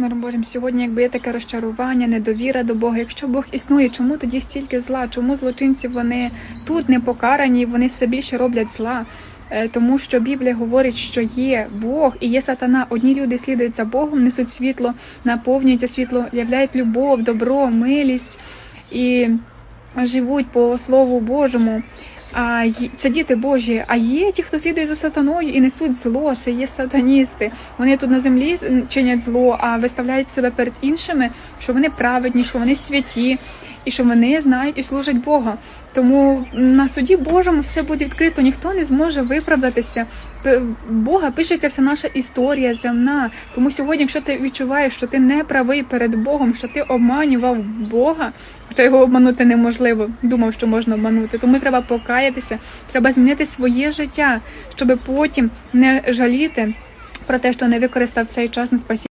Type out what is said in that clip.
миром Божим, сьогодні, якби є таке розчарування, недовіра до Бога. Якщо Бог існує, чому тоді стільки зла? Чому злочинці вони тут не покарані, вони все більше роблять зла? Е, Тому що Біблія говорить, що є Бог і є сатана. Одні люди слідують за Богом, несуть світло, наповнюють світло, являють любов, добро, милість і живуть по Слову Божому. А це діти Божі. А є ті, хто слідує за сатаною і несуть зло. Це є сатаністи. Вони тут на землі чинять зло, а виставляють себе перед іншими, що вони праведні, що вони святі, і що вони знають і служать Бога. Тому на суді Божому все буде відкрито, ніхто не зможе виправдатися. Бога пишеться вся наша історія земна. Тому сьогодні, якщо ти відчуваєш, що ти не правий перед Богом, що ти обманював Бога, хоча його обманути неможливо, думав, що можна обманути. Тому треба покаятися, треба змінити своє життя, щоб потім не жаліти про те, що не використав цей час на спасіння.